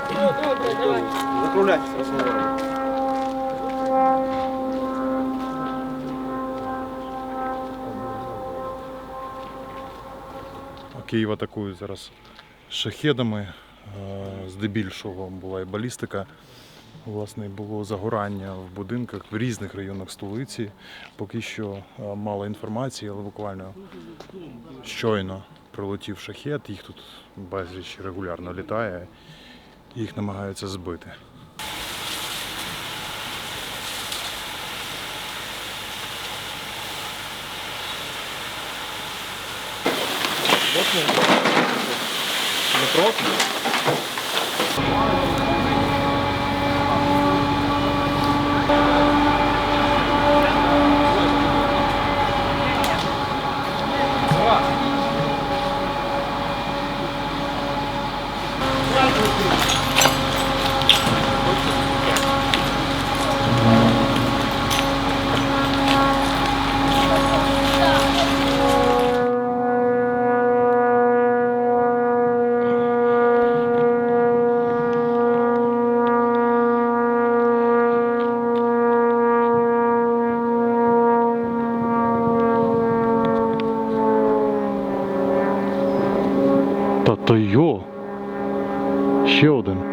тарілки. Закругляйтесь розговором. Київ атакують зараз шахедами. Е, здебільшого була і балістика. Власне, було загорання в будинках в різних районах столиці. Поки що е, мало інформації, але буквально щойно прилетів шахет. Їх тут безліч регулярно літає їх намагаються збити. То йо. Ще один.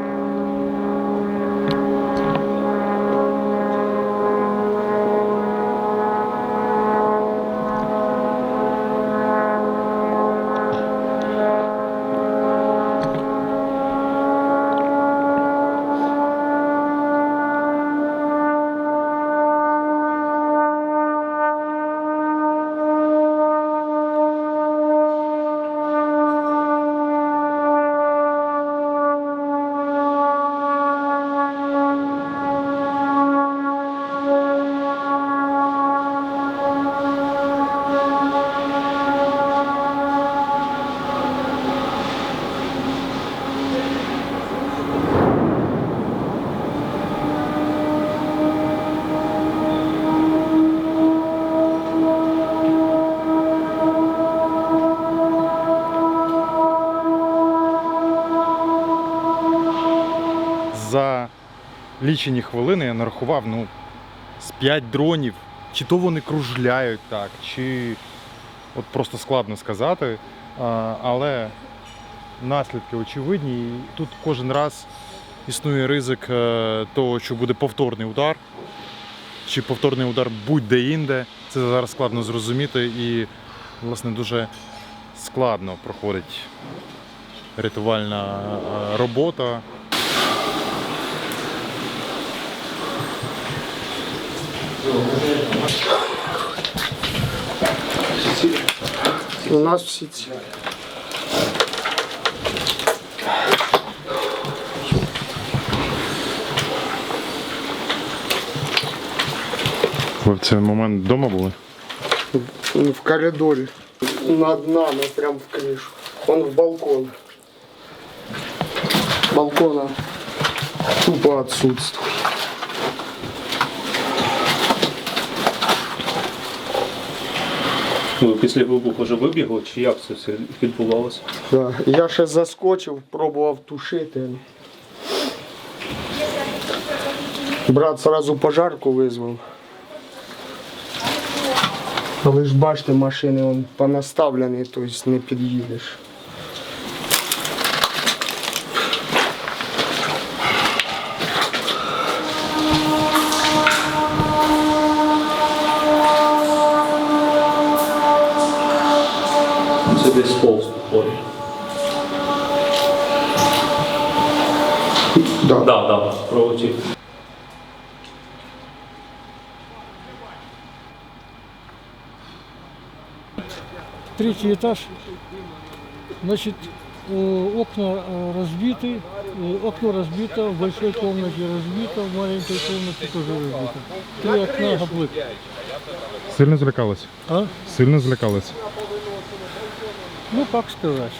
Лічені хвилини я нарахував ну, з 5 дронів. Чи то вони кружляють так, чи от просто складно сказати. Але наслідки очевидні. І тут кожен раз існує ризик е, того, що буде повторний удар. Чи повторний удар будь-де інде. Це зараз складно зрозуміти і, власне, дуже складно проходить рятувальна е, робота. У нас всі ці. Ви в цей момент вдома були? В коридоре. Над нами, прям в крышу. Он в балкон. Балкона тупо отсутствует. Ви після вибуху вже вибігли, чи як це все відбувалося? Да. Я ще заскочив, пробував тушити. Брат одразу пожарку визвав. Але ж бачите, машини он понаставлені, тобто не під'їдеш. Це десь повз походить. Да. Так, да, так, да, пролетів. третий этаж. Значит, э, окна э, разбиты, э, окно разбито, в большой комнате разбито, в маленькой комнате тоже разбито. Три окна гоблык. Сильно злякалась? А? Сильно злякалась. Ну, как сказать.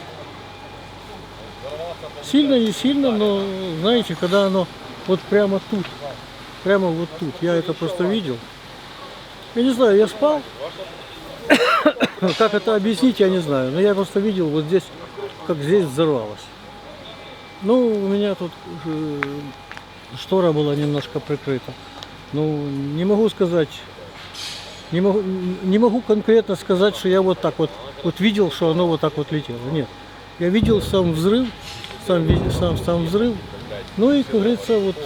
Сильно, не сильно, но, знаете, когда оно вот прямо тут, прямо вот тут, я это просто видел. Я не знаю, я спал. Как это объяснить, я не знаю. Но я просто видел вот здесь, как здесь взорвалось. Ну, у меня тут штора была немножко прикрыта. Ну, не могу сказать, не могу, не могу конкретно сказать, что я вот так вот вот видел, что оно вот так вот летело. Нет. Я видел сам взрыв, сам, ви- сам, сам взрыв. Ну и, как говорится, вот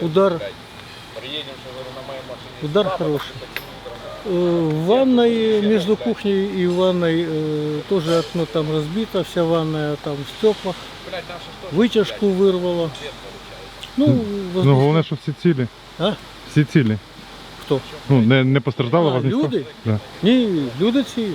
удар, удар хороший. Э, В ванной, между кухней и ванной э, тоже окно там разбито, вся ванная там в стеклах. Вытяжку вырвало. Ну, Ну, воздушно- головне, що всі цілі. А? Всі цілі. Хто? Ну, не, не постраждало А, вас ніхто? люди? Да. Ні, люди ці